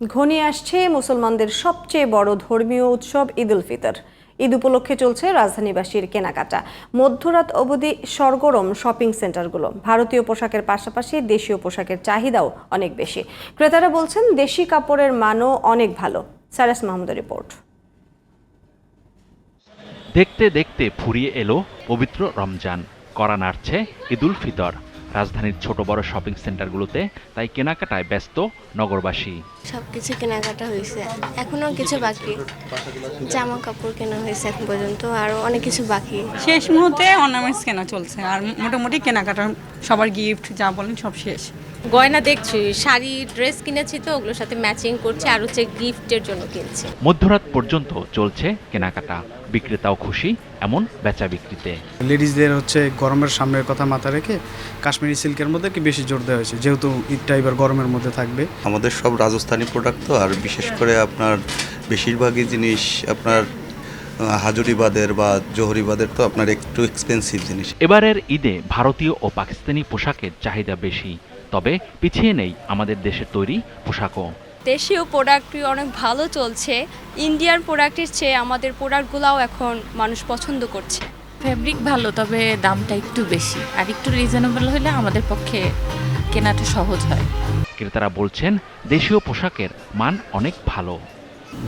ঘনিয়ে আসছে মুসলমানদের সবচেয়ে বড় ধর্মীয় উৎসব ঈদ উল ফিতর। ঈদ উপলক্ষে চলছে রাজধানীবাসীর কেনাকাটা। মধ্যরাত অবধি সরগরম শপিং সেন্টারগুলো। ভারতীয় পোশাকের পাশাপাশি দেশীয় পোশাকের চাহিদাও অনেক বেশি। ক্রেতারা বলছেন দেশি কাপড়ের মানও অনেক ভালো। সারাস মাহমুদের রিপোর্ট। দেখতে দেখতে ফুরিয়ে এলো পবিত্র রমজান। করা নাড়ছে ঈদুল ফিতর। রাজধানীর ছোট বড় শপিং সেন্টারগুলোতে তাই কেনাকাটায় ব্যস্ত নগরবাসী। সব কিছু কেনাকাটা হয়েছে এখনও কিছু বাকি। জামা কাপড় কেনা হয়েছে এখন পর্যন্ত আরও অনেক কিছু বাকি। শেষ মুহূর্তে অর্নামেন্টস কেনা চলছে আর মোটামুটি কেনাকাটা সবার গিফট যা বলেন সব শেষ। গয়না দেখছি শাড়ি ড্রেস কিনেছি তো ওগুলোর সাথে ম্যাচিং করছি আর হচ্ছে গিফটের জন্য কিনছি। মধ্যরাত পর্যন্ত চলছে কেনাকাটা। বিক্রেতাও খুশি এমন বেচা বিক্রিতে। লেডিসদের হচ্ছে গরমের সামনের কথা মাথা রেখে কাশ্মীরি সিল্কের মধ্যে কি বেশি জোর দেওয়া হয়েছে যেহেতু ঈদটা এবার গরমের মধ্যে থাকবে। আমাদের সব রাজস্থানি প্রোডাক্ট তো আর বিশেষ করে আপনার বেশিরভাগই জিনিস আপনার হাজুরিবাদের বা জহরিবাদের তো আপনার একটু এক্সপেন্সিভ জিনিস। এবারের ঈদে ভারতীয় ও পাকিস্তানি পোশাকের চাহিদা বেশি। তবে পিছিয়ে নেই আমাদের দেশের তৈরি পোশাকও। দেশীয় প্রোডাক্টটি অনেক ভালো চলছে। ইন্ডিয়ান প্রোডাক্টের চেয়ে আমাদের প্রোডাক্টগুলোও এখন মানুষ পছন্দ করছে। ফেব্রিক ভালো তবে দামটা একটু বেশি। আর একটু রিজনেবল হলে আমাদের পক্ষে কেনাটা সহজ হয়। ক্রেতারা বলছেন দেশীয় পোশাকের মান অনেক ভালো।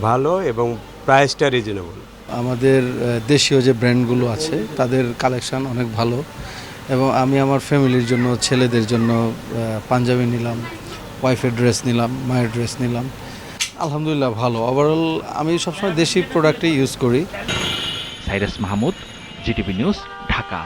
ভালো এবং প্রাইসটা রিজনেবল আমাদের দেশীয় যে ব্র্যান্ডগুলো আছে তাদের কালেকশন অনেক ভালো। এবং আমি আমার ফ্যামিলির জন্য, ছেলেদের জন্য পাঞ্জাবি নিলাম ওয়াইফের ড্রেস নিলাম, মায়ের ড্রেস নিলাম। আলহামদুলিল্লাহ ভালো। ওভারঅল আমি সবসময় দেশি প্রোডাক্টই ইউজ করি। Cyrus Mahmud GTV news Dhaka.